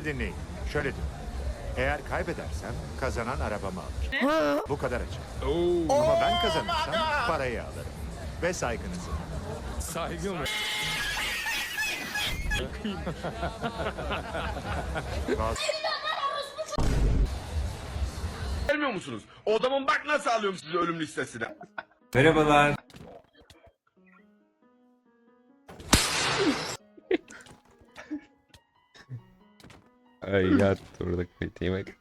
Şimdi dinleyin. Şöyle diyor. Eğer kaybedersem kazanan arabamı alır. Bu kadar açık. Ama ben kazanırsam parayı alırım. Ve saygınızı. Saygı mı? Bazı Gelmiyor musunuz? O adamın bak nasıl alıyorum sizi ölüm listesine. Merhabalar. Ay yat orada kayıtayım bak.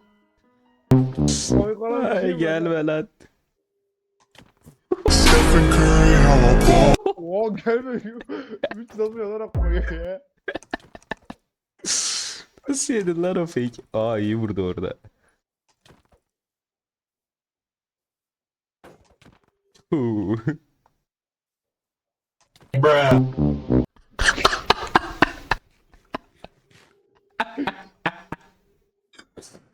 Ay gelme lan. Oo gelmiyor. Üç yazmıyorlar geliyor ya. Nasıl yedin lan o fake? Aa iyi vurdu orada. Huu.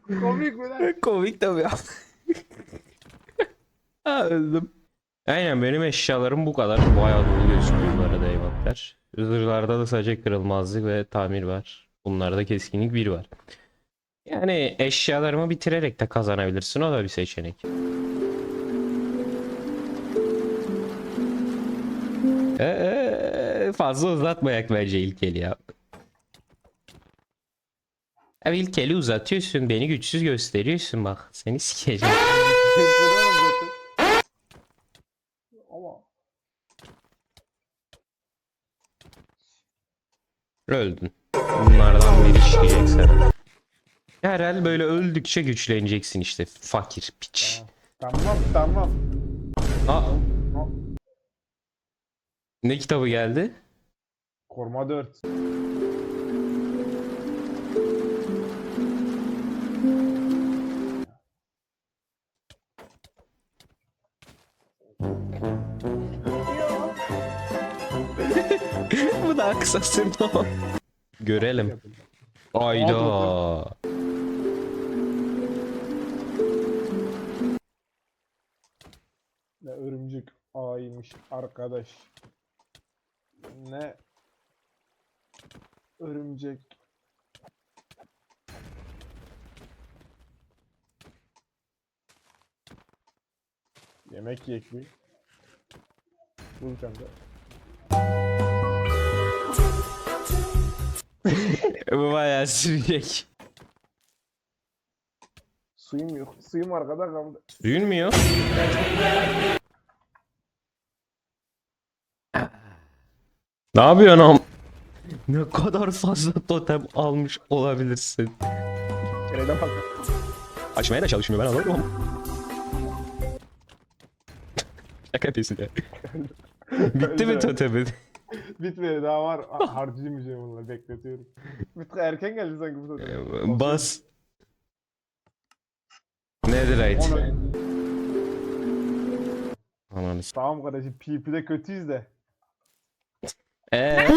Komik mi lan? Komik tabii ya. ha öldüm. Aynen benim eşyalarım bu kadar. Bayağı dolu gözüküyor bu arada eyvallah. Zırhlarda da sadece kırılmazlık ve tamir var. Bunlarda keskinlik 1 var. Yani eşyalarımı bitirerek de kazanabilirsin. O da bir seçenek. Ee, fazla uzatmayak bence ilkeli ya. Abi ilkeli uzatıyorsun. Beni güçsüz gösteriyorsun bak. Seni sikeceğim. Öldün. Bunlardan biri çıkacak sana. Herhal böyle öldükçe güçleneceksin işte. Fakir piç. tamam tamam. Aa. Ne kitabı geldi? Koruma 4. Bu daha kısa sürdü ama. Görelim. Ayda. Ne örümcek ağıymış arkadaş. Ne örümcek Yemek yiyek bir. Bul kanka. Bu bayağı sürecek. Suyum yok. Suyum arkada kaldı. Duyulmuyor. Ne yapıyorsun am? Ne kadar fazla totem almış olabilirsin. Kerede bak. Açmaya da çalışmıyor ben anlamıyorum. Şaka yapıyorsun ya. Bitti mi totemin? Bitmedi daha var. Ha- Harcayamayacağım bunları bekletiyorum. Bitti erken geldi sanki bu da. Bas. Netherite. Onu... Ananı s- Tamam kardeşim PvP'de kötüyüz de. Eee?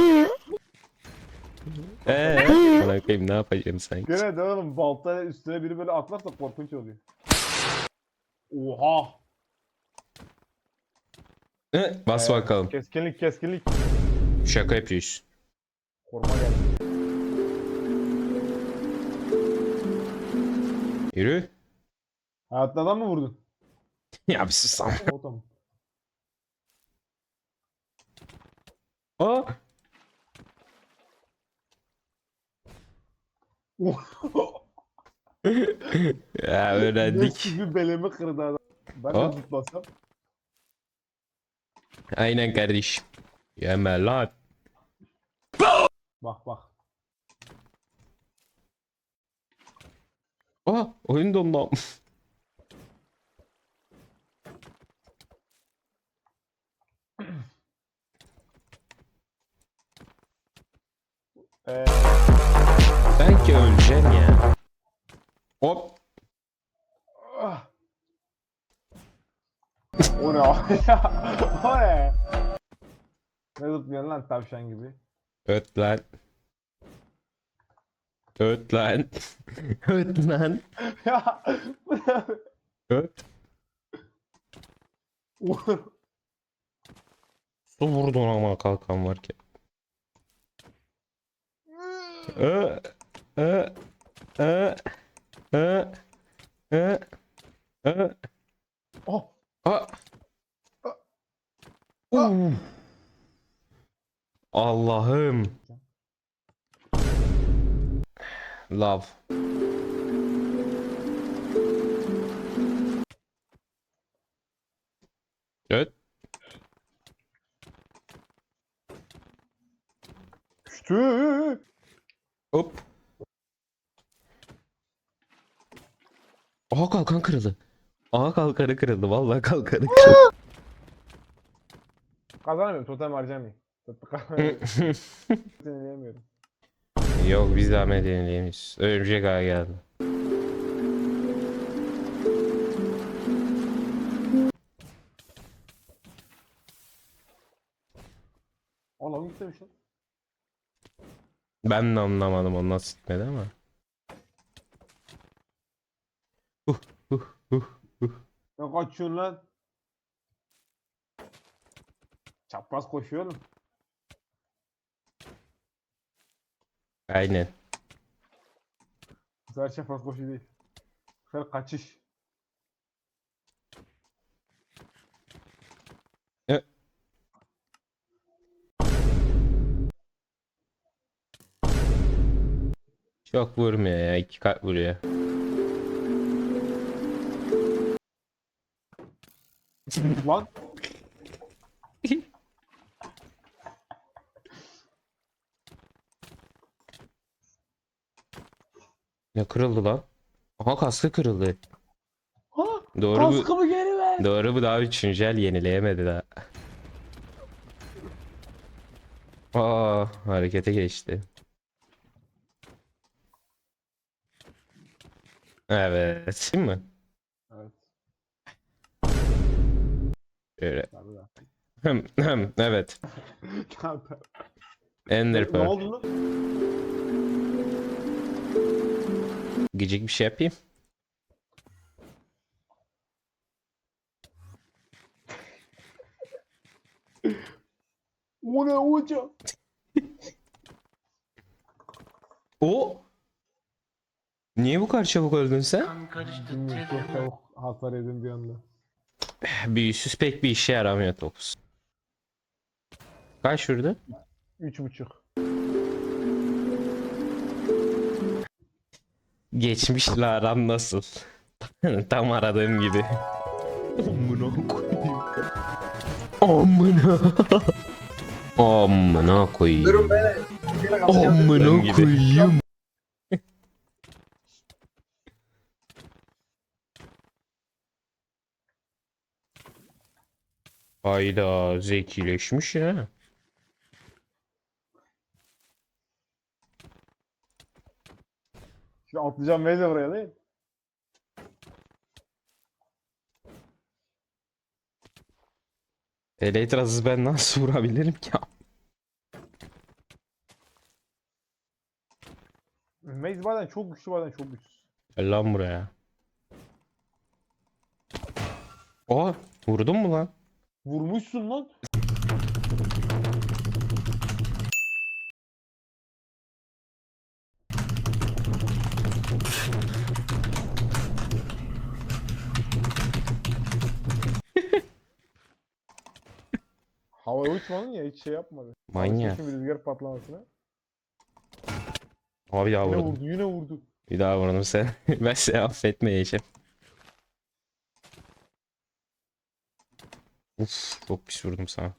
Eee? Bana koyayım ne yapacağım sanki? Gene de oğlum balta üstüne biri böyle atlarsa korkunç oluyor. Oha! Hı, Bas Ee, bakalım. Keskinlik keskinlik. Şaka yapıyorsun. Koruma geldi. Yürü. Hayatta adam mı vurdun? Ya bir sus lan. O tamam. Aa. Ya öğrendik. gibi belemi kırdı adam. Ben Ha? de tutmasam. Aynen kardeşim. Yeme lan. Bak bak. Aa oyun dondu. Ee, Belki öleceğim ya. Hop. ah. o ne abi ya? O ne? Ne tutmuyorsun lan tavşan gibi? Öt lan. Öt lan. Öt lan. ya? Öt. Su vurdun ama kalkan varken. Ö, ö, Ee, ee, ee, ee. Oh. Aa. Uu. Allah'ım. Love. Evet. Düştü. Hop. Aha kalkan kırıldı. Aha kalkanı kırıldı. Vallahi kalkanı kırıldı. Kazanamıyorum. Totem harcamayayım. Kazanamıyorum. Yok biz zahmet yenileyemeyiz. Örümcek ağa geldi. Oğlum gitmemiş lan. Ben de anlamadım o nasıl gitmedi ama. Uh, uh, uh, uh. Ne kaçıyorsun lan? Çapraz koşuyor Aynen. Bu sefer çapraz koşu değil. Bu sefer kaçış. Çok vurmuyor ya. iki kat vuruyor. lan. Ne kırıldı lan? Aha kaskı kırıldı. Ha? Doğru bu. Kaskımı geri ver. Doğru bu daha üçüncü el yenileyemedi daha. Aa harekete geçti. Evet. Değil mi? Evet. Şöyle. Hım, evet. Ender ne oldu lan? Gıcık bir şey yapayım. O ne hocam? O. Niye bu kadar çabuk öldün sen? Bilmiyorum çok çabuk hasar yedim bir anda. Büyüsüz pek bir işe yaramıyor topuz. Kaç vurdu? Üç buçuk. Geçmişle aran nasıl? Tam aradığım gibi. Amına koyayım. Amına. Amına koyayım. Durun Amına koyayım. Hayda zekileşmiş ya. Şimdi atlayacağım Meze buraya değil mi? Elytras'ı ben nasıl vurabilirim ki? Maze bazen çok güçlü bazen çok güçsüz. Gel lan buraya. Aa vurdun mu lan? Vurmuşsun lan. Havaya uçmadın ya hiç şey yapmadı. Manyak. Bir rüzgar patlamasına. Ama bir daha Yine vurdum. vurdu yine vurdu. Bir daha vurdum sen. ben seni affetmeyeceğim. Uf çok pis vurdum sana.